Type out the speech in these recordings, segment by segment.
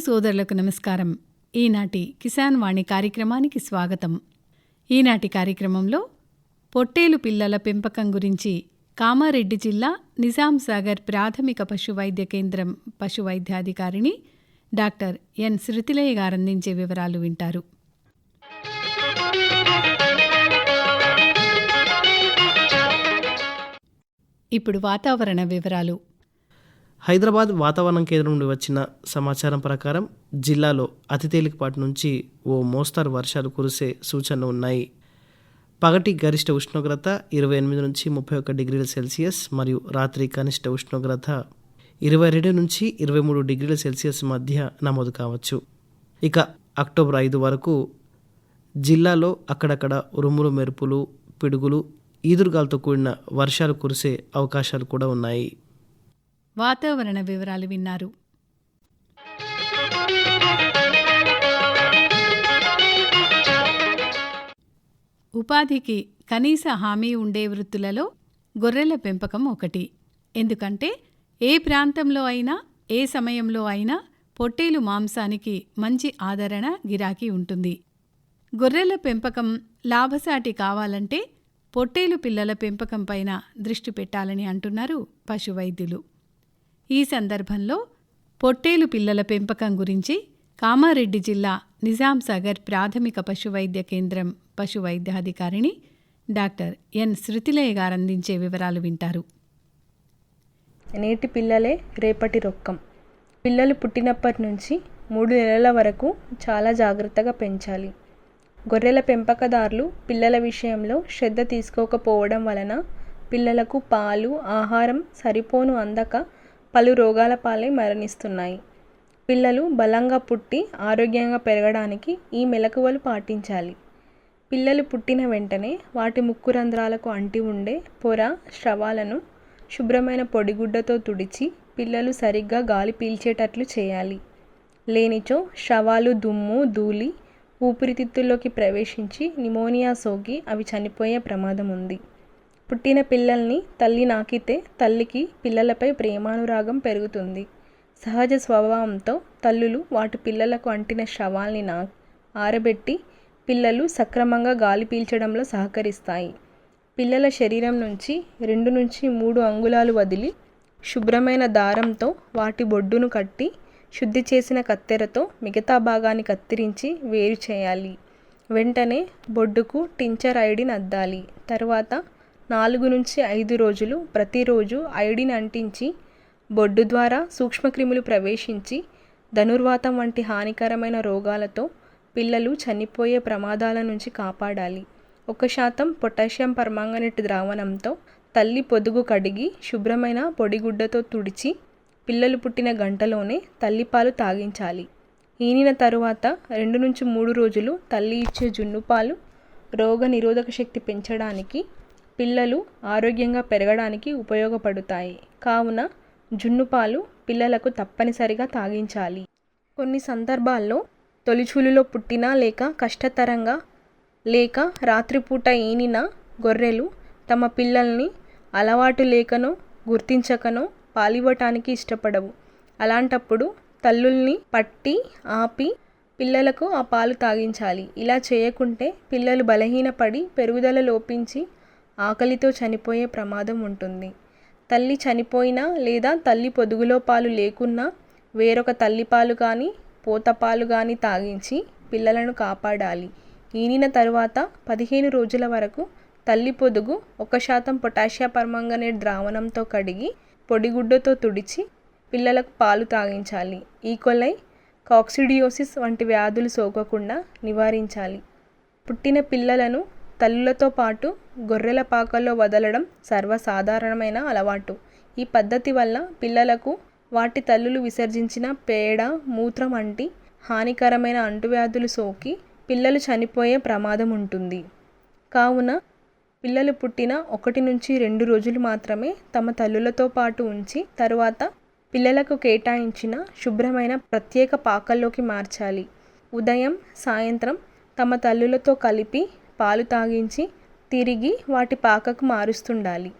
సోదరులకు నమస్కారం. ఈనాటి కిసాన్ వాణి కార్యక్రమానికి స్వాగతం. ఈనాటి కార్యక్రమంలో పొట్టేలు పిల్లల పెంపకం గురించి కామారెడ్డి జిల్లా నిజాం సాగర్ ప్రాథమిక పశు వైద్య కేంద్రం పశు వైద్యాధికారిణి డాక్టర్ ఎన్ శృతిలయ్య గారు అందించే వివరాలు వింటారు. ఇప్పుడు వాతావరణ వివరాలు. హైదరాబాద్ వాతావరణ కేంద్రం నుండి వచ్చిన సమాచారం ప్రకారం జిల్లాలో అతి తేలికపాటి నుంచి ఓ మోస్తారు వర్షాలు కురిసే సూచనలు ఉన్నాయి. పగటి గరిష్ట ఉష్ణోగ్రత ఇరవై ఎనిమిది నుంచి ముప్పై ఒక్క డిగ్రీల సెల్సియస్ మరియు రాత్రి కనిష్ట ఉష్ణోగ్రత ఇరవై రెండు నుంచి ఇరవై మూడు డిగ్రీల సెల్సియస్ మధ్య నమోదు కావచ్చు. ఇక అక్టోబర్ ఐదు వరకు జిల్లాలో అక్కడక్కడ ఉరుములు మెరుపులు పిడుగులు ఈదురుగాలతో కూడిన వర్షాలు కురిసే అవకాశాలు కూడా ఉన్నాయి. వాతావరణ వివరాలు విన్నారు. ఉపాధికి కనీస హామీ ఉండే వృత్తులలో గొర్రెల పెంపకం ఒకటి. ఎందుకంటే ఏ ప్రాంతంలో అయినా ఏ సమయంలో అయినా పొట్టేలు మాంసానికి మంచి ఆదరణ గిరాకీ ఉంటుంది. గొర్రెల పెంపకం లాభసాటి కావాలంటే పొట్టేలు పిల్లల పెంపకం పైన దృష్టి పెట్టాలని అంటున్నారు పశువైద్యులు. ఈ సందర్భంలో పొట్టేలు పిల్లల పెంపకం గురించి కామారెడ్డి జిల్లా నిజాం సాగర్ ప్రాథమిక పశువైద్య కేంద్రం పశువైద్యాధికారిణి డాక్టర్ ఎన్ శృతిలయ్య గారు అందించే వివరాలు వింటారు. నేటి పిల్లలే రేపటి రొక్కం. పిల్లలు పుట్టినప్పటి నుంచి మూడు నెలల వరకు చాలా జాగ్రత్తగా పెంచాలి. గొర్రెల పెంపకదారులు పిల్లల విషయంలో శ్రద్ధ తీసుకోకపోవడం వలన పిల్లలకు పాలు ఆహారం సరిపోను అందక పలు రోగాల పాలై మరణిస్తున్నాయి. పిల్లలు బలంగా పుట్టి ఆరోగ్యంగా పెరగడానికి ఈ మెలకువలు పాటించాలి. పిల్లలు పుట్టిన వెంటనే వాటి ముక్కు రంధ్రాలకు అంటి ఉండే పొర స్రవాలను శుభ్రమైన పొడిగుడ్డతో తుడిచి పిల్లలు సరిగ్గా గాలి పీల్చేటట్లు చేయాలి. లేనిచో శవాలు దుమ్ము ధూళి ఊపిరితిత్తుల్లోకి ప్రవేశించి నిమోనియా సోకి అవి చనిపోయే ప్రమాదం ఉంది పుట్టిన పిల్లల్ని తల్లి నాకితే తల్లికి పిల్లలపై ప్రేమానురాగం పెరుగుతుంది. సహజ స్వభావంతో తల్లులు వాటి పిల్లలకు అంటిన శవాల్ని నా ఆరబెట్టి పిల్లలు సక్రమంగా గాలి పీల్చడంలో సహకరిస్తాయి. పిల్లల శరీరం నుంచి రెండు నుంచి మూడు అంగుళాలు వదిలి శుభ్రమైన దారంతో వాటి బొడ్డును కట్టి శుద్ధి చేసిన కత్తెరతో మిగతా భాగాన్ని కత్తిరించి వేరు చేయాలి. వెంటనే బొడ్డుకు టించర్ ఐడిని అద్దాలి తర్వాత నాలుగు నుంచి ఐదు రోజులు ప్రతిరోజు ఐడిని అంటించి బొడ్డు ద్వారా సూక్ష్మక్రిములు ప్రవేశించి ధనుర్వాతం వంటి హానికరమైన రోగాలతో పిల్లలు చనిపోయే ప్రమాదాల నుంచి కాపాడాలి. ఒక శాతం పొటాషియం పర్మాంగనేట్ ద్రావణంతో తల్లి పొదుగు కడిగి శుభ్రమైన పొడిగుడ్డతో తుడిచి పిల్లలు పుట్టిన గంటలోనే తల్లిపాలు తాగించాలి. ఈనిన తరువాత రెండు నుంచి మూడు రోజులు తల్లి ఇచ్చే జున్నుపాలు రోగ నిరోధక శక్తి పెంచడానికి పిల్లలు ఆరోగ్యంగా పెరగడానికి ఉపయోగపడతాయి. కావున జున్ను పాలు పిల్లలకు తప్పనిసరిగా తాగించాలి. కొన్ని సందర్భాల్లో తొలిచూలులో పుట్టిన లేక కష్టతరంగా లేక రాత్రిపూట ఈనిన గొర్రెలు తమ పిల్లల్ని అలవాటు లేకనో గుర్తించకనో పాలివ్వటానికి ఇష్టపడవు. అలాంటప్పుడు తల్లుల్ని పట్టి ఆపి పిల్లలకు ఆ పాలు తాగించాలి. ఇలా చేయకుంటే పిల్లలు బలహీనపడి పెరుగుదల లోపించి ఆకలితో చనిపోయే ప్రమాదం ఉంటుంది. తల్లి చనిపోయినా లేదా తల్లి పొదుగులో పాలు లేకున్నా వేరొక తల్లి పాలు కానీ పోతపాలు కానీ తాగించి పిల్లలను కాపాడాలి. ఈనిన తరువాత పదిహేను రోజుల వరకు తల్లి పొదుగు ఒక శాతం పొటాషియా పర్మాంగనేట్ ద్రావణంతో కడిగి పొడిగుడ్డతో తుడిచి పిల్లలకు పాలు తాగించాలి. ఈకొలై కాక్సిడియోసిస్ వంటి వ్యాధులు సోకకుండా నివారించాలి. పుట్టిన పిల్లలను తల్లులతో పాటు గొర్రెల పాకల్లో వదలడం సర్వసాధారణమైన అలవాటు. ఈ పద్ధతి వల్ల పిల్లలకు వాటి తల్లులు విసర్జించిన పేడ మూత్రం వంటి హానికరమైన అంటువ్యాధులు సోకి పిల్లలు చనిపోయే ప్రమాదం ఉంటుంది. కావున పిల్లలు పుట్టిన ఒకటి నుంచి రెండు రోజులు మాత్రమే తమ తల్లులతో పాటు ఉంచి తరువాత పిల్లలకు కేటాయించిన శుభ్రమైన ప్రత్యేక పాకల్లోకి మార్చాలి. ఉదయం సాయంత్రం తమ తల్లులతో కలిపి పాలు తాగించి తిరిగి వాటి పాకకు మారుస్తుండాలి.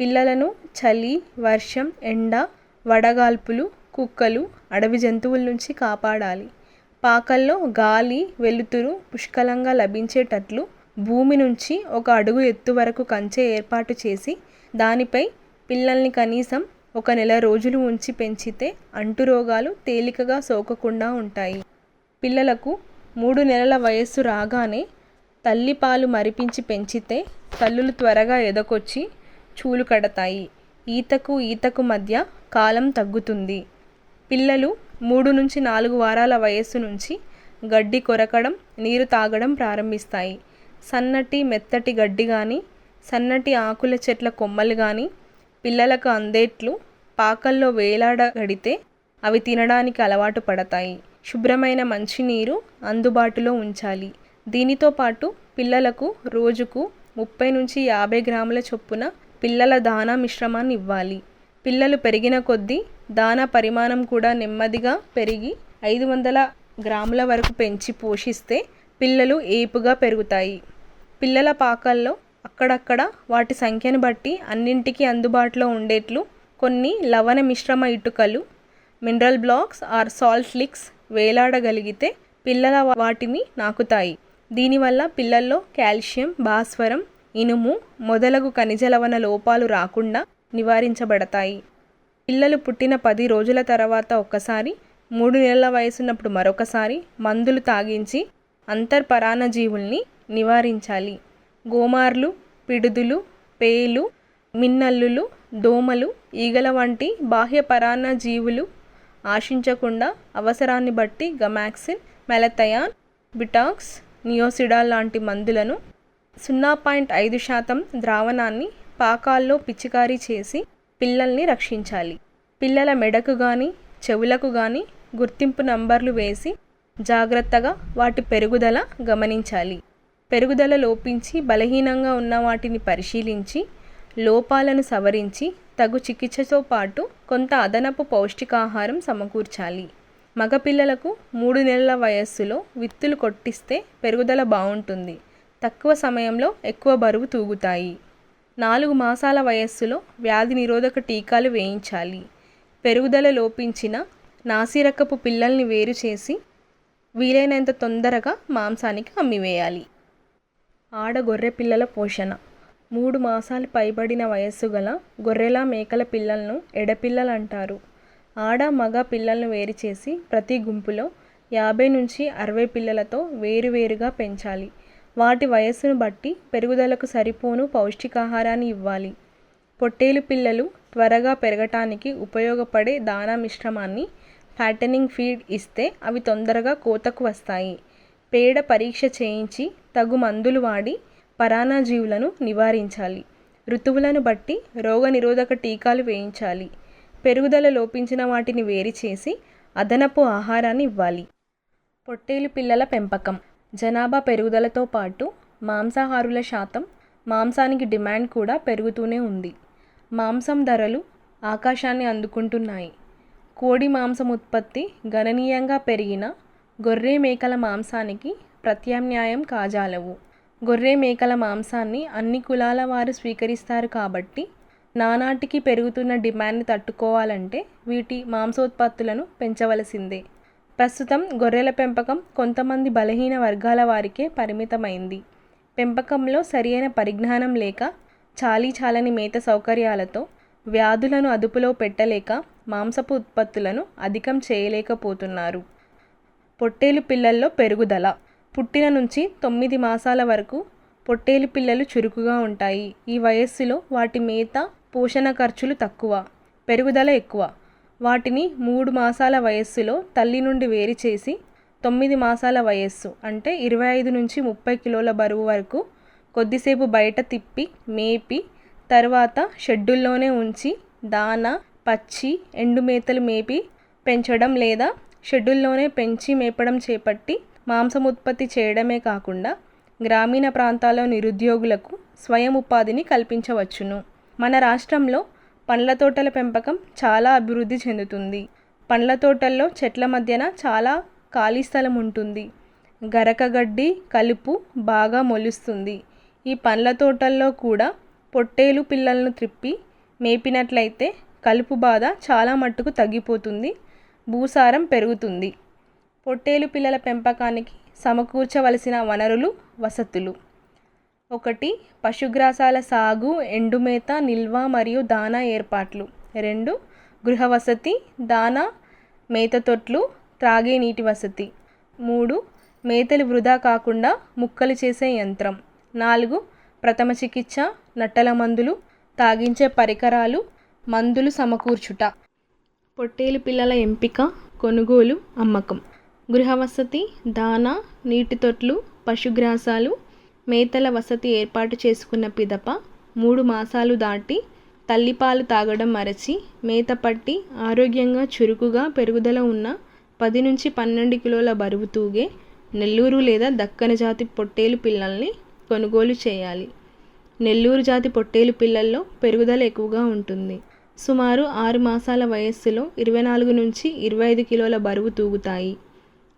పిల్లలను చలి వర్షం ఎండ వడగాల్పులు కుక్కలు అడవి జంతువుల నుంచి కాపాడాలి. పాకల్లో గాలి వెలుతురు పుష్కలంగా లభించేటట్లు భూమి నుంచి ఒక అడుగు ఎత్తు వరకు కంచె ఏర్పాటు చేసి దానిపై పిల్లల్ని కనీసం ఒక నెల రోజులు ఉంచి పెంచితే అంటురోగాలు తేలికగా సోకకుండా ఉంటాయి. పిల్లలకు మూడు నెలల వయస్సు రాగానే తల్లి పాలు మరిపించి పెంచితే తల్లులు త్వరగా ఎదకొచ్చి చూలు కడతాయి. ఈతకు ఈతకు మధ్య కాలం తగ్గుతుంది. పిల్లలు మూడు నుంచి నాలుగు వారాల వయస్సు నుంచి గడ్డి కొరకడం నీరు తాగడం ప్రారంభిస్తాయి. సన్నటి మెత్తటి గడ్డి కానీ సన్నటి ఆకుల చెట్ల కొమ్మలు కానీ పిల్లలకు అందేట్లు పాకల్లో వేలాడగడితే అవి తినడానికి అలవాటు పడతాయి. శుభ్రమైన మంచినీరు అందుబాటులో ఉంచాలి. దీనితో పాటు పిల్లలకు రోజుకు ముప్పై నుంచి యాభై గ్రాముల చొప్పున పిల్లల దానా మిశ్రమాన్ని ఇవ్వాలి. పిల్లలు పెరిగిన కొద్దీ దానా పరిమాణం కూడా నెమ్మదిగా పెరిగి ఐదు వందల గ్రాముల వరకు పెంచి పోషిస్తే పిల్లలు ఏపుగా పెరుగుతాయి. పిల్లల పాకల్లో అక్కడక్కడ వాటి సంఖ్యను బట్టి అన్నింటికి అందుబాటులో ఉండేట్లు కొన్ని లవణ మిశ్రమ ఇటుకలు mineral blocks or salt licks వేలాడగలిగితే పిల్లల వాటిని నాకుతాయి. దీనివల్ల పిల్లల్లో కాల్షియం భాస్వరం ఇనుము మొదలగు ఖనిజ లవణ లోపాలు రాకుండా నివారించబడతాయి. పిల్లలు పుట్టిన పది రోజుల తర్వాత ఒక్కసారి మూడు నెలల వయసున్నప్పుడు మరొకసారి మందులు తాగించి అంతర్పరాణ జీవుల్ని నివారించాలి. గోమార్లు పిడుదులు పేలు మిన్నల్లులు దోమలు ఈగల వంటి బాహ్య పరాన్న జీవులు ఆశించకుండా అవసరాన్ని బట్టి గమాక్సిన్ మెలతయాన్ బిటాక్స్ నియోసిడాల్ లాంటి మందులను సున్నా పాయింట్ ఐదు శాతం ద్రావణాన్ని పాకాల్లో పిచికారీ చేసి పిల్లల్ని రక్షించాలి. పిల్లల మెడకు కానీ చెవులకు కానీ గుర్తింపు నంబర్లు వేసి జాగ్రత్తగా వాటి పెరుగుదల గమనించాలి. పెరుగుదల లోపించి బలహీనంగా ఉన్న వాటిని పరిశీలించి లోపాలను సవరించి తగు చికిత్సతో పాటు కొంత అదనపు పౌష్టికాహారం సమకూర్చాలి. మగపిల్లలకు మూడు నెలల వయస్సులో విత్తులు కొట్టిస్తే పెరుగుదల బాగుంటుంది తక్కువ సమయంలో ఎక్కువ బరువు తూగుతాయి. నాలుగు మాసాల వయస్సులో వ్యాధి నిరోధక టీకాలు వేయించాలి. పెరుగుదల లోపించిన నాసిరకపు పిల్లల్ని వేరు చేసి వీలైనంత తొందరగా మాంసానికి అమ్మివేయాలి. ఆడ గొర్రె పిల్లల పోషణ. మూడు మాసాలు పైబడిన వయస్సు గల గొర్రెల మేకల పిల్లలను ఎడపిల్లలు అంటారు ఆడ మగ పిల్లలను వేరు చేసి ప్రతి గుంపులో యాభై నుంచి అరవై పిల్లలతో వేరువేరుగా పెంచాలి. వాటి వయస్సును బట్టి పెరుగుదలకు సరిపోను పౌష్టికాహారాన్ని ఇవ్వాలి. పొట్టేలు పిల్లలు త్వరగా పెరగటానికి ఉపయోగపడే దానా మిశ్రమాన్ని ఫ్యాటనింగ్ ఫీడ్ ఇస్తే అవి తొందరగా కోతకు వస్తాయి. పేడ పరీక్ష చేయించి తగు మందులు వాడి పరాన్నజీవులను నివారించాలి. ఋతువులను బట్టి రోగనిరోధక టీకాలు వేయించాలి. పెరుగుదల లోపించిన వాటిని వేరు చేసి అదనపు ఆహారాన్ని ఇవ్వాలి. పొట్టేలు పిల్లల పెంపకం. జనాభా పెరుగుదలతో పాటు మాంసాహారుల శాతం మాంసానికి డిమాండ్ కూడా పెరుగుతూనే ఉంది. మాంసం ధరలు ఆకాశాన్ని అందుకుంటున్నాయి. కోడి మాంసం ఉత్పత్తి గణనీయంగా పెరిగిన గొర్రె మేకల మాంసానికి ప్రత్యామ్నాయం కాజాలవు. గొర్రె మేకల మాంసాన్ని అన్ని కులాల వారు స్వీకరిస్తారు కాబట్టి నానాటికి పెరుగుతున్న డిమాండ్ని తట్టుకోవాలంటే వీటి మాంసోత్పత్తులను పెంచవలసిందే. ప్రస్తుతం గొర్రెల పెంపకం కొంతమంది బలహీన వర్గాల వారికే పరిమితమైంది. పెంపకంలో సరియైన పరిజ్ఞానం లేక చాలీ చాలని మేత సౌకర్యాలతో వ్యాధులను అదుపులో పెట్టలేక మాంసపు ఉత్పత్తులను అధికం చేయలేకపోతున్నారు. పొట్టేలు పిల్లల్లో పెరుగుదల. పుట్టిన నుంచి తొమ్మిది మాసాల వరకు పొట్టేలు పిల్లలు చురుకుగా ఉంటాయి. ఈ వయస్సులో వాటి మేత పోషణ ఖర్చులు తక్కువ పెరుగుదల ఎక్కువ. వాటిని మూడు మాసాల వయస్సులో తల్లి నుండి వేరు చేసి తొమ్మిది మాసాల వయస్సు అంటే ఇరవై ఐదు నుంచి ముప్పై కిలోల బరువు వరకు కొద్దిసేపు బయట తిప్పి మేపి తర్వాత షెడ్యూల్లోనే ఉంచి దాన పచ్చి ఎండు మేతలు మేపి పెంచడం లేదా షెడ్యూల్లోనే పెంచి మేపడం చేపట్టి మాంసం ఉత్పత్తి చేయడమే కాకుండా గ్రామీణ ప్రాంతాల్లో నిరుద్యోగులకు స్వయం ఉపాధిని కల్పించవచ్చును. మన రాష్ట్రంలో పండ్ల తోటల పెంపకం చాలా అభివృద్ధి చెందుతుంది. పండ్ల తోటల్లో చెట్ల మధ్యన చాలా ఖాళీ స్థలం ఉంటుంది. గరకగడ్డి కలుపు బాగా మొలుస్తుంది. ఈ పండ్ల తోటల్లో కూడా పొట్టేలు పిల్లలను త్రిప్పి మేపినట్లయితే కలుపు బాధ చాలా మట్టుకు తగ్గిపోతుంది. భూసారం పెరుగుతుంది. పొట్టేలు పిల్లల పెంపకానికి సమకూర్చవలసిన వనరులు వసతులు ఒకటి పశుగ్రాసాల సాగు ఎండుమేత నిల్వ మరియు దానా ఏర్పాట్లు. రెండు గృహవసతి దానా మేత తొట్లు త్రాగే నీటి వసతి. మూడు మేతలు వృధా కాకుండా ముక్కలు చేసే యంత్రం. నాలుగు ప్రథమ చికిత్స నట్టల మందులు తాగించే పరికరాలు మందులు సమకూర్చుట. పొట్టేలు పిల్లల ఎంపిక కొనుగోలు అమ్మకం. గృహవసతి దానా నీటి తొట్లు పశుగ్రాసాలు మేతల వసతి ఏర్పాటు చేసుకున్న పిదప మూడు మాసాలు దాటి తల్లిపాలు తాగడం మరచి మేత పట్టి ఆరోగ్యంగా చురుకుగా పెరుగుదల ఉన్న పది నుంచి పన్నెండు కిలోల బరువు తూగే నెల్లూరు లేదా దక్కన జాతి పొట్టేలు పిల్లల్ని కొనుగోలు చేయాలి. నెల్లూరు జాతి పొట్టేలు పిల్లల్లో పెరుగుదల ఎక్కువగా ఉంటుంది. సుమారు ఆరు మాసాల వయస్సులో ఇరవై నాలుగు నుంచి ఇరవై ఐదు కిలోల బరువు తూగుతాయి.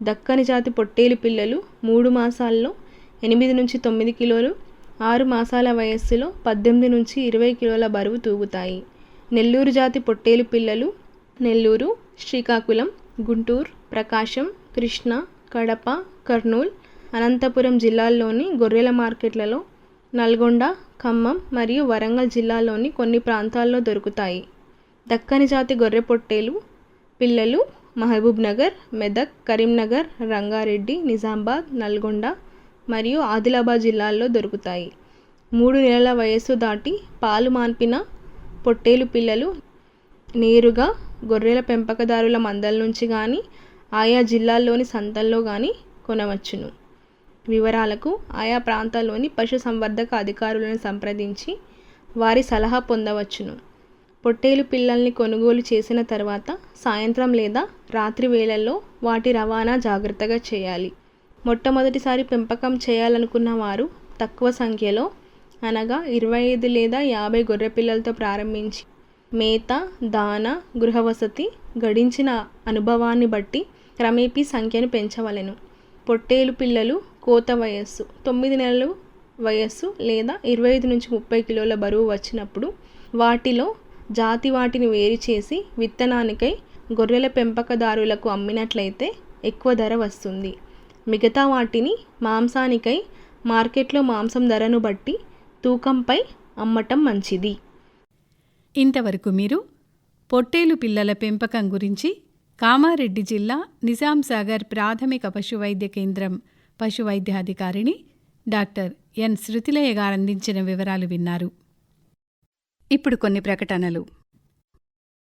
దక్కని జాతి పొట్టేలు పిల్లలు మూడు మాసాల్లో ఎనిమిది నుంచి తొమ్మిది కిలోలు ఆరు మాసాల వయస్సులో పద్దెనిమిది నుంచి ఇరవై కిలోల బరువు తూగుతాయి. నెల్లూరు జాతి పొట్టేలు పిల్లలు నెల్లూరు శ్రీకాకుళం గుంటూరు ప్రకాశం కృష్ణా కడప కర్నూలు అనంతపురం జిల్లాల్లోని గొర్రెల మార్కెట్లలో నల్గొండ ఖమ్మం మరియు వరంగల్ జిల్లాలోని కొన్ని ప్రాంతాల్లో దొరుకుతాయి. దక్కని జాతి గొర్రె పొట్టేలు పిల్లలు మహబూబ్ నగర్ మెదక్ కరీంనగర్ రంగారెడ్డి నిజామాబాద్ నల్గొండ మరియు ఆదిలాబాద్ జిల్లాల్లో దొరుకుతాయి. మూడు నెలల వయస్సు దాటి పాలు మాన్పిన పొట్టేలు పిల్లలు నేరుగా గొర్రెల పెంపకదారుల మందల నుంచి కానీ ఆయా జిల్లాల్లోని సంతల్లో కానీ కొనవచ్చును. వివరాలకు ఆయా ప్రాంతాల్లోని పశు సంవర్ధక అధికారులను సంప్రదించి వారి సలహా పొందవచ్చును. పొట్టేలు పిల్లల్ని కొనుగోలు చేసిన తర్వాత సాయంత్రం లేదా రాత్రి వేళల్లో వాటి రవాణా జాగ్రత్తగా చేయాలి. మొట్టమొదటిసారి పెంపకం చేయాలనుకున్న వారు తక్కువ సంఖ్యలో అనగా ఇరవై ఐదు లేదా యాభై గొర్రె పిల్లలతో ప్రారంభించి మేత దాన గృహవసతి గడించిన అనుభవాన్ని బట్టి క్రమేపీ సంఖ్యను పెంచవలెను. పొట్టేలు పిల్లలు కోత వయస్సు తొమ్మిది నెలలు వయస్సు లేదా ఇరవై ఐదు నుంచి ముప్పై కిలోల బరువు వచ్చినప్పుడు వాటిలో జాతి వాటిని వేరు చేసి విత్తనానికై గొర్రెల పెంపకదారులకు అమ్మినట్లయితే ఎక్కువ ధర వస్తుంది. మిగతా వాటిని మాంసానికై మార్కెట్లో మాంసం ధరను బట్టి తూకంపై అమ్మటం మంచిది. ఇంతవరకు మీరు పొట్టేలు పిల్లల పెంపకం గురించి కామారెడ్డి జిల్లా నిజాం సాగర్ ప్రాథమిక పశువైద్య కేంద్రం పశువైద్యాధికారిణి డాక్టర్ ఎన్ శృతిలయ గారు అందించిన వివరాలు విన్నారు. ఇప్పుడు కొన్ని ప్రకటనలు.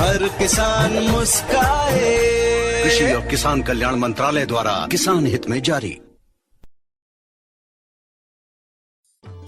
हर किसान मुस्काए। कृषि और किसान कल्याण मंत्रालय द्वारा किसान हित में जारी।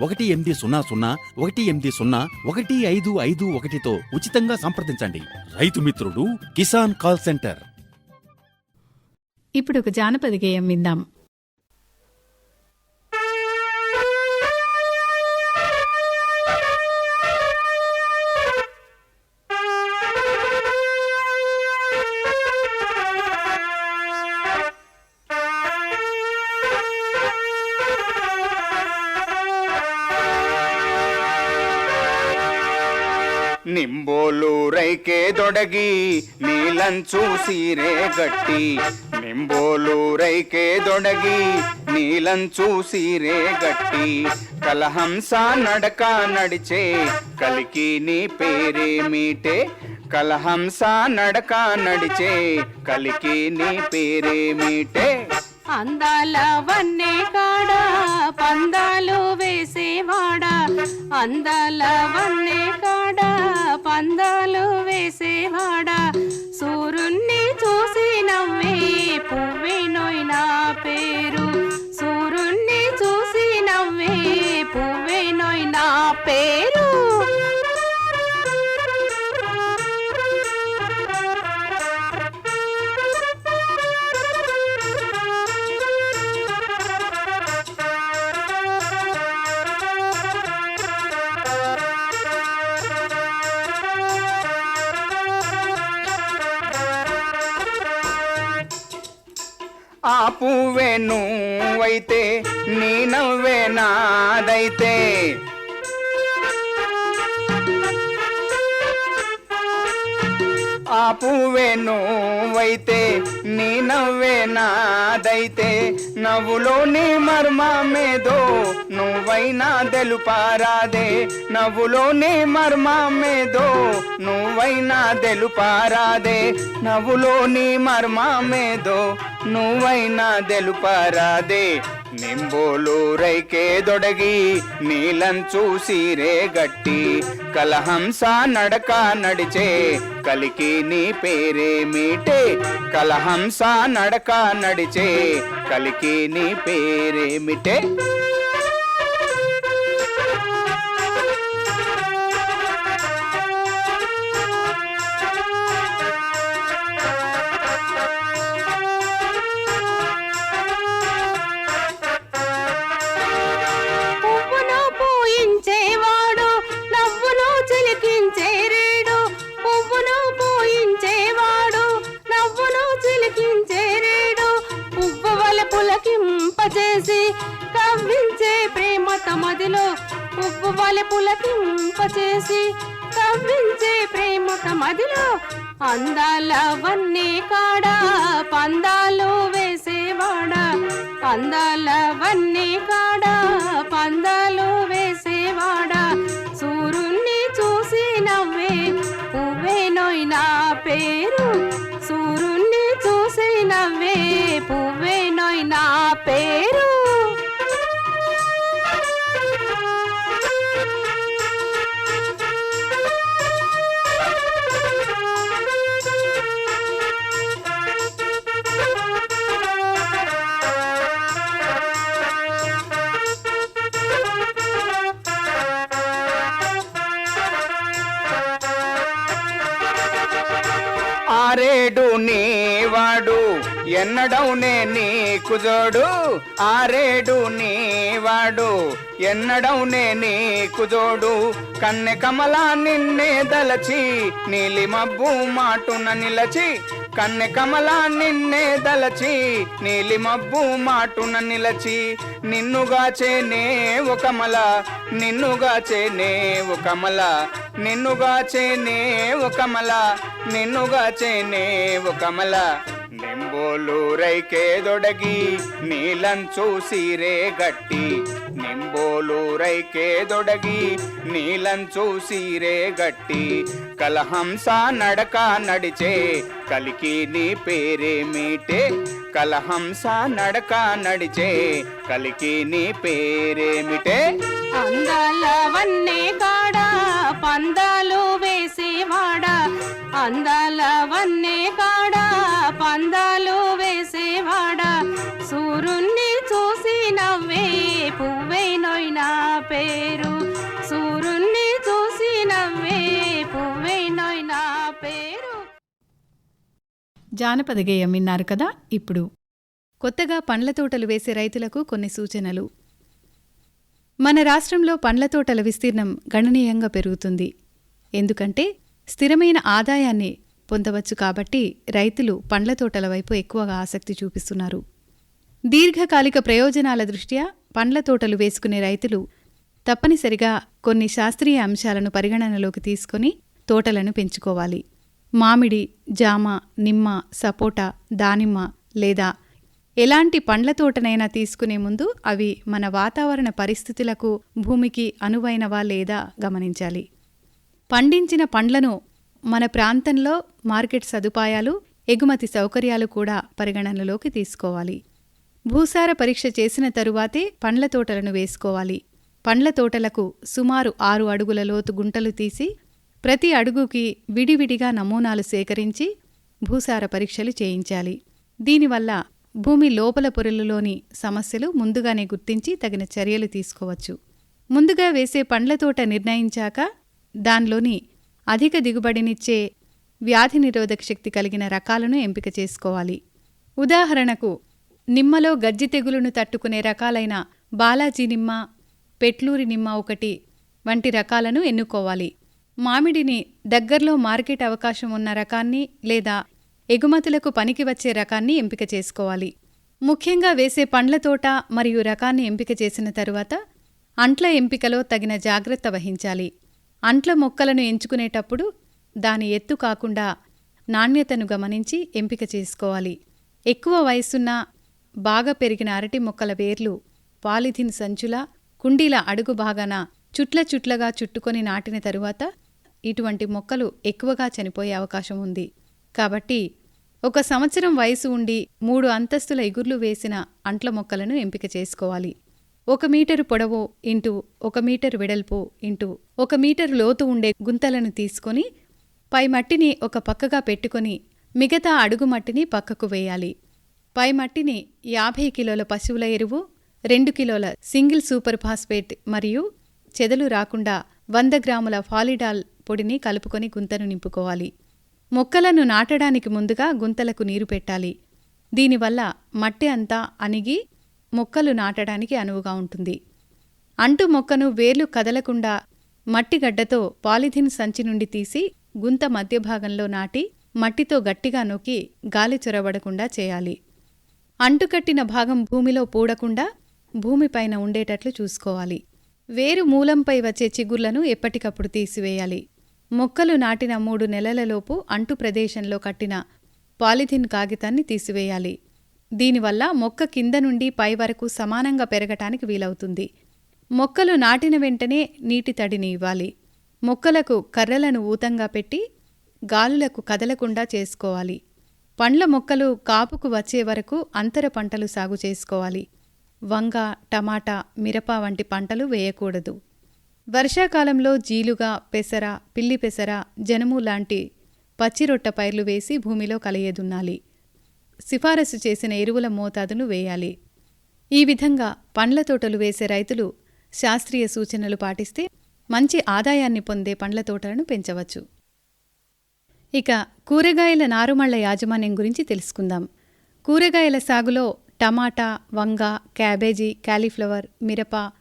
ఒకటి ఎనిమిది సున్నా సున్నా ఒకటి ఎనిమిది సున్నా ఒకటి ఐదు ఐదు ఒకటితో ఉచితంగా సంప్రదించండి. రైతు మిత్రుడు కిసాన్ కాల్ సెంటర్. ఇప్పుడు ఒక జానపద గేయం విందాం. ನಿಂಬೋಲು ರೈಕೆ ದೊಡಗಿ ನೀಲಂಚು ಸೀರೆ ಗಟ್ಟಿ ನಿಂಬೋಲು ರೈಕೆ ದೊಡಗಿ నీలంచు సీరే గట్టి కలహంస నడక నడిచే కలికి నీ పేరే మీటే కలహంస నడక నడిచే కలికి నీ పేరే మీటే కాడా పందాలు వేసేవాడా? అందాలవన్నే కాడా పందాలు వేసేవాడా? సూర్యుణ్ణి చూసి నవ్వే పువ్వేనోయ్ నా పేరు. సూర్యుణ్ణి చూసి నవ్వే పువ్వేనోయ్ నా పేరు. నువ్వైతే నీ నవ్వే నాదైతే. ఆ పువ్వే నువ్వైతే నీ నవ్వే నాదైతే. నవ్వులోని మర్మమేదో నువ్వైనా తెలుపారాదే. నవ్వులోని మర్మమేదో నువ్వైనా తెలుపారాదే. నవ్వులోని మర్మమేదో నువ్వైనా తెలుపారాదే. నింబోలూరైకే దొడగి నీలం చూసిరే గట్టి కలహంస నడక నడిచే కలికి నీ పేరే మీటే కలహంస నడక నడిచే కలికి నీ పేరే పువ్వు వల పులకింపచేసి కవ్వించే ప్రేమ తమదిలో అందాలవన్నీ కాడా పందాలు వేసేవాడా అందాలవన్నీ కాడా పందాలు వేసేవాడా. సూర్యుణ్ణి చూసి నవ్వే పువ్వేనోయ్ నా పేరు. సూర్యుణ్ణి చూసి నవ్వే పువ్వేనోయ్ నా పేరు. ఎన్నడవునే నీ కుజోడు ఆరేడు నీవాడు ఎన్నడౌనే నీ కుజోడు కన్నె కమల నిన్నే దలచి నీలి మబ్బు మాటున నిలచి. కన్నె కమల నిన్నే దలచి నీలి మబ్బు మాటున నిలచి. నిన్నుగాచేనే ఒక మల నిన్నుగాచేనే ఒక మల. నిన్నుగాచేనే ఒక మల నిన్నుగాచేనే ఒక మల. చెంబోలు రైకేదొడగి నీలం చూసి రే గట్టి నింబోలు రైకే నీలం చూసిరే గట్టి కలహంస నడక నడిచే కలికి నీ పేరే మీటే కలహంస నడక నడిచే కలికి నీ పేరేమిటే అందాలవన్నే కాడా పందాలు వేసేవాడా అందాలవన్నే కాడా పందాలు వేసేవాడా సూరుణ్ణి చూసి నవ్వే పువ్వు నొయ్నా పేరు. సూర్యుణ్ణి చూసి నవ్వే పువ్వే పేరు. జానపద గేయం విన్నారు కదా ఇప్పుడు. కొత్తగా పండ్ల తోటలు వేసే రైతులకు కొన్ని సూచనలు. మన రాష్ట్రంలో పండ్ల తోటల విస్తీర్ణం గణనీయంగా పెరుగుతుంది. ఎందుకంటే స్థిరమైన ఆదాయాన్ని పొందవచ్చు కాబట్టి రైతులు పండ్ల తోటల వైపు ఎక్కువగా ఆసక్తి చూపిస్తున్నారు. దీర్ఘకాలిక ప్రయోజనాల దృష్ట్యా పండ్ల తోటలు వేసుకునే రైతులు తప్పనిసరిగా కొన్ని శాస్త్రీయ అంశాలను పరిగణనలోకి తీసుకొని తోటలను పెంచుకోవాలి. మామిడి జామ నిమ్మ సపోటా దానిమ్మ లేదా ఎలాంటి పండ్ల తోటనైనా తీసుకునే ముందు అవి మన వాతావరణ పరిస్థితులకు భూమికి అనువైనవా లేదా గమనించాలి. పండించిన పండ్లను మన ప్రాంతంలో మార్కెట్ సదుపాయాలు ఎగుమతి సౌకర్యాలు కూడా పరిగణనలోకి తీసుకోవాలి. భూసార పరీక్ష చేసిన తరువాతే పండ్ల తోటలను వేసుకోవాలి. పండ్ల తోటలకు సుమారు ఆరు అడుగుల లోతు గుంటలు తీసి ప్రతి అడుగుకి విడివిడిగా నమూనాలు సేకరించి భూసార పరీక్షలు చేయించాలి. దీనివల్ల భూమి లోపల పొరలలోని సమస్యలు ముందుగానే గుర్తించి తగిన చర్యలు తీసుకోవచ్చు. ముందుగా వేసే పండ్ల తోట నిర్ణయించాక దానిలోని అధిక దిగుబడినిచ్చే వ్యాధి నిరోధక శక్తి కలిగిన రకాలను ఎంపిక చేసుకోవాలి. ఉదాహరణకు నిమ్మలో గజ్జి తెగులును తట్టుకునే రకాలైన బాలాజీ నిమ్మ పెట్లూరి నిమ్మ ఒకటి వంటి రకాలను ఎన్నుకోవాలి. మామిడిని దగ్గర్లో మార్కెట్ అవకాశం ఉన్న రకాన్ని లేదా ఎగుమతులకు పనికి వచ్చే రకాన్ని ఎంపిక చేసుకోవాలి. ముఖ్యంగా వేసే పండ్ల తోట మరియు రకాన్ని ఎంపిక చేసిన తరువాత అంట్ల ఎంపికలో తగిన జాగ్రత్త వహించాలి. అంట్ల మొక్కలను ఎంచుకునేటప్పుడు దాని ఎత్తు కాకుండా నాణ్యతను గమనించి ఎంపిక చేసుకోవాలి. ఎక్కువ వయసున్న బాగా పెరిగిన అరటి మొక్కల వేర్లు పాలిథిన్ సంచుల కుండీల అడుగు భాగాన చుట్ల చుట్లగా చుట్టుకొని నాటిన తరువాత ఇటువంటి మొక్కలు ఎక్కువగా చనిపోయే అవకాశం ఉంది. కాబట్టి ఒక సంవత్సరం వయసు ఉండి మూడు అంతస్తుల ఇగుర్లు వేసిన అంట్ల మొక్కలను ఎంపిక చేసుకోవాలి. ఒక మీటరు పొడవు ఇంటూ ఒక మీటర్ వెడల్పు ఇంటూ ఒక మీటరు లోతు ఉండే గుంతలను తీసుకొని పై మట్టిని ఒక పక్కగా పెట్టుకొని మిగతా అడుగు మట్టిని పక్కకు వేయాలి. పై మట్టిని యాభై కిలోల పశువుల ఎరువు రెండు కిలోల సింగిల్ సూపర్ ఫాస్ఫేట్ మరియు చెదలు రాకుండా వంద గ్రాముల ఫాలిడాల్ పొడిని కలుపుకొని గుంతను నింపుకోవాలి. మొక్కలను నాటడానికి ముందుగా గుంతలకు నీరు పెట్టాలి. దీనివల్ల మట్టి అంతా అణిగి మొక్కలు నాటడానికి అనువుగా ఉంటుంది. అంటు మొక్కను వేర్లు కదలకుండా మట్టిగడ్డతో పాలిథిన్ సంచి నుండి తీసి గుంత మధ్య భాగంలో నాటి మట్టితో గట్టిగా నొక్కి గాలి చొరబడకుండా చేయాలి. అంటుకట్టిన భాగం భూమిలో పూడకుండా భూమిపైన ఉండేటట్లు చూసుకోవాలి. వేరు మూలంపై వచ్చే చిగుర్లను ఎప్పటికప్పుడు తీసివేయాలి. మొక్కలు నాటిన మూడు నెలలలోపు అంటు ప్రదేశంలో కట్టిన పాలిథిన్ కాగితాన్ని తీసివేయాలి. దీనివల్ల మొక్క కింద నుండి పై వరకు సమానంగా పెరగటానికి వీలవుతుంది. మొక్కలు నాటిన వెంటనే నీటి తడిని ఇవ్వాలి. మొక్కలకు కర్రలను ఊతంగా పెట్టి గాలులకు కదలకుండా చేసుకోవాలి. పండ్ల మొక్కలు కాపుకు వచ్చే వరకు అంతర పంటలు సాగు చేసుకోవాలి. వంగ టమాటా మిరప వంటి పంటలు వేయకూడదు. వర్షాకాలంలో జీలుగా పెసర పిల్లి పెసర జనుము లాంటి పచ్చిరొట్ట పైర్లు వేసి భూమిలో కలియదున్నాలి. సిఫారసు చేసిన ఎరువుల మోతాదును వేయాలి. ఈ విధంగా పండ్ల తోటలు వేసే రైతులు శాస్త్రీయ సూచనలు పాటిస్తే మంచి ఆదాయాన్ని పొందే పండ్ల తోటలను పెంచవచ్చు. ఇక కూరగాయల నారుమళ్ళ యాజమాన్యం గురించి తెలుసుకుందాం. కూరగాయల సాగులో టమాటా వంగ క్యాబేజీ కాలీఫ్లవర్ మిరప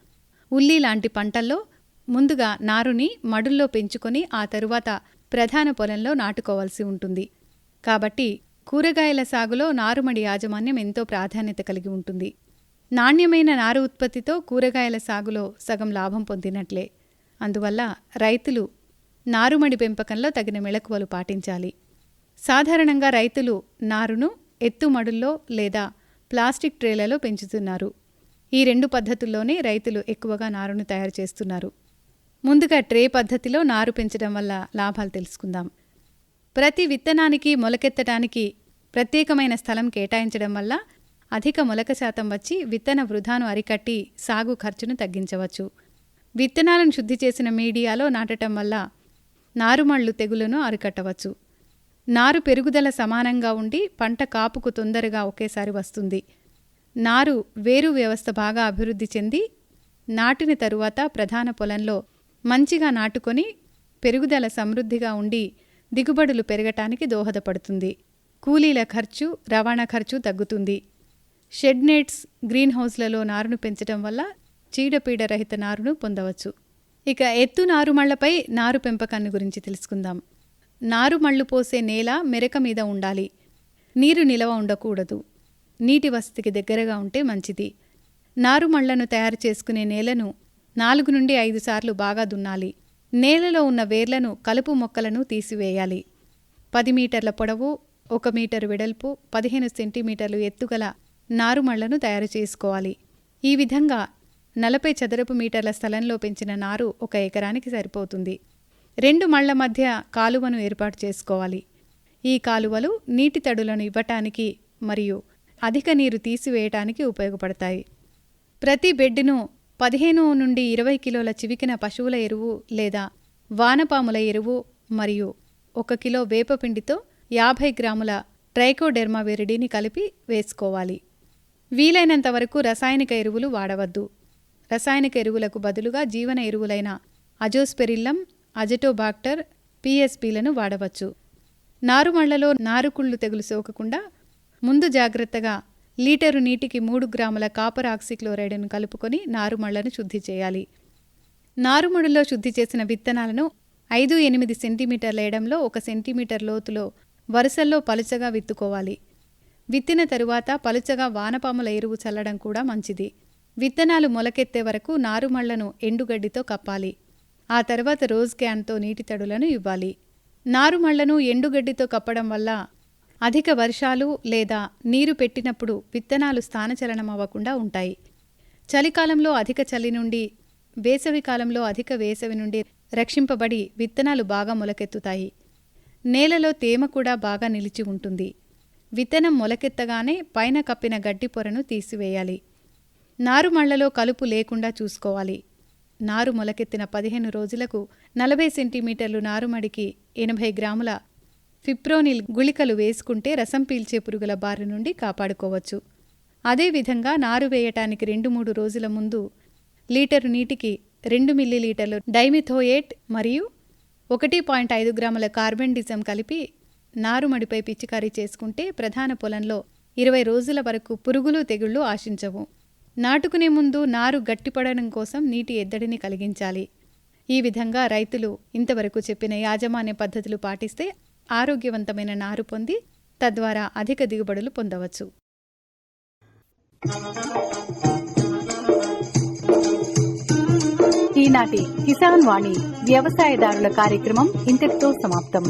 ఉల్లి లాంటి పంటల్లో ముందుగా నారుని మడుల్లో పెంచుకొని ఆ తరువాత ప్రధాన పొలంలో నాటుకోవాల్సి ఉంటుంది. కాబట్టి కూరగాయల సాగులో నారుమడి యాజమాన్యం ఎంతో ప్రాధాన్యత కలిగి ఉంటుంది. నాణ్యమైన నారు ఉత్పత్తితో కూరగాయల సాగులో సగం లాభం పొందినట్లే. అందువల్ల రైతులు నారుమడి పెంపకంలో తగిన మెళకువలు పాటించాలి. సాధారణంగా రైతులు నారును ఎత్తుమడుల్లో లేదా ప్లాస్టిక్ ట్రేలలో పెంచుతున్నారు. ఈ రెండు పద్ధతుల్లోనే రైతులు ఎక్కువగా నారును తయారు చేస్తున్నారు. ముందుగా ట్రే పద్ధతిలో నారు పెంచడం వల్ల లాభాలు తెలుసుకుందాం. ప్రతి విత్తనానికి మొలకెత్తడానికి ప్రత్యేకమైన స్థలం కేటాయించడం వల్ల అధిక మొలక శాతం వచ్చి విత్తన వృధాను అరికట్టి సాగు ఖర్చును తగ్గించవచ్చు. విత్తనాలను శుద్ధి చేసిన మీడియాలో నాటటం వల్ల నారుమళ్ళు తెగులను అరికట్టవచ్చు. నారు పెరుగుదల సమానంగా ఉండి పంట కాపుకు తొందరగా ఒకేసారి వస్తుంది. నారు వేరు వ్యవస్థ బాగా అభివృద్ధి చెంది నాటిన తరువాత ప్రధాన పొలంలో మంచిగా నాటుకొని పెరుగుదల సమృద్ధిగా ఉండి దిగుబడులు పెరగటానికి దోహదపడుతుంది. కూలీల ఖర్చు రవాణా ఖర్చు తగ్గుతుంది. షెడ్ నెట్స్ గ్రీన్ హౌస్లలో నారును పెంచడం వల్ల చీడపీడ రహిత నారును పొందవచ్చు. ఇక ఎత్తు నారుమళ్ళపై నారు పెంపకాన్ని గురించి తెలుసుకుందాం. నారుమళ్ళు పోసే నేల మెరక మీద ఉండాలి. నీరు నిలవ ఉండకూడదు. నీటి వసతికి దగ్గరగా ఉంటే మంచిది. నారుమళ్ళను తయారు చేసుకునే నేలను నాలుగు నుండి ఐదు సార్లు బాగా దున్నాలి. నేలలో ఉన్న వేర్లను కలుపు మొక్కలను తీసివేయాలి. పది మీటర్ల పొడవు ఒక మీటరు వెడల్పు పదిహేను సెంటీమీటర్లు ఎత్తుగల నారుమళ్ళను తయారు చేసుకోవాలి. ఈ విధంగా నలభై చదరపు మీటర్ల స్థలంలో పెంచిన నారు ఒక ఎకరానికి సరిపోతుంది. రెండు మళ్ళ మధ్య కాలువను ఏర్పాటు చేసుకోవాలి. ఈ కాలువలు నీటి తడులను ఇవ్వటానికి మరియు అధిక నీరు తీసివేయటానికి ఉపయోగపడతాయి. ప్రతి బెడ్డును పదిహేను నుండి ఇరవై కిలోల చివికిన పశువుల ఎరువు లేదా వానపాముల ఎరువు మరియు ఒక కిలో వేపపిండితో యాభై గ్రాముల ట్రైకోడెర్మా వెరిడిని కలిపి వేసుకోవాలి. వీలైనంత వరకు రసాయనిక ఎరువులు వాడవద్దు. రసాయనిక ఎరువులకు బదులుగా జీవన ఎరువులైన అజోస్పెరిల్లం అజటోబాక్టర్ పిఎస్పిలను వాడవచ్చు. నారుమళ్ళలో నారుకుళ్ళు తెగులు సోకకుండా ముందు జాగ్రత్తగా లీటరు నీటికి మూడు గ్రాముల కాపర్ ఆక్సిక్లోరైడ్ను కలుపుకొని నారుమళ్ళను శుద్ధి చేయాలి. నారుమడులో శుద్ధి చేసిన విత్తనాలను ఐదు ఎనిమిది సెంటీమీటర్ల ఎడంలో ఒక సెంటీమీటర్ లోతులో వరుసల్లో పలుచగా విత్తుకోవాలి. విత్తిన తరువాత పలుచగా వానపాముల ఎరువు చల్లడం కూడా మంచిది. విత్తనాలు మొలకెత్తే వరకు నారుమళ్ళను ఎండుగడ్డితో కప్పాలి. ఆ తర్వాత రోజ్ క్యాన్తో నీటి తడులను ఇవ్వాలి. నారుమళ్ళను ఎండుగడ్డితో కప్పడం వల్ల అధిక వర్షాలు లేదా నీరు పెట్టినప్పుడు విత్తనాలు స్థానచలనం అవ్వకుండా ఉంటాయి. చలికాలంలో అధిక చలి నుండి వేసవికాలంలో అధిక వేసవి నుండి రక్షింపబడి విత్తనాలు బాగా మొలకెత్తుతాయి. నేలలో తేమ కూడా బాగా నిలిచి ఉంటుంది. విత్తనం మొలకెత్తగానే పైన కప్పిన గడ్డి పొరను తీసివేయాలి. నారుమళ్ళలో కలుపు లేకుండా చూసుకోవాలి. నారు మొలకెత్తిన పదిహేను రోజులకు నలభై సెంటీమీటర్లు నారుమడికి ఎనభై గ్రాముల ఫిప్రోనిల్ గుళికలు వేసుకుంటే రసం పీల్చే పురుగుల బారి నుండి కాపాడుకోవచ్చు. అదేవిధంగా నారు వేయటానికి రెండు మూడు రోజుల ముందు లీటరు నీటికి రెండు మిల్లీలీటర్లు డైమిథోయేట్ మరియు ఒకటి పాయింట్ ఐదు గ్రాముల కార్బెండిజం కలిపి నారుమడిపై పిచికారీ చేసుకుంటే ప్రధాన పొలంలో ఇరవై రోజుల వరకు పురుగులు తెగుళ్ళు ఆశించవు. నాటుకునే ముందు నారు గట్టిపడడం కోసం నీటి ఎద్దడిని కలిగించాలి. ఈ విధంగా రైతులు ఇంతవరకు చెప్పిన యాజమాన్య పద్ధతులు పాటిస్తే ఆరోగ్యవంతమైన నారు పొంది తద్వారా అధిక దిగుబడులు పొందవచ్చు. ఈనాటి కిసాన్ వాణి వ్యవసాయదారుల కార్యక్రమం ఇంతటితో సమాప్తం.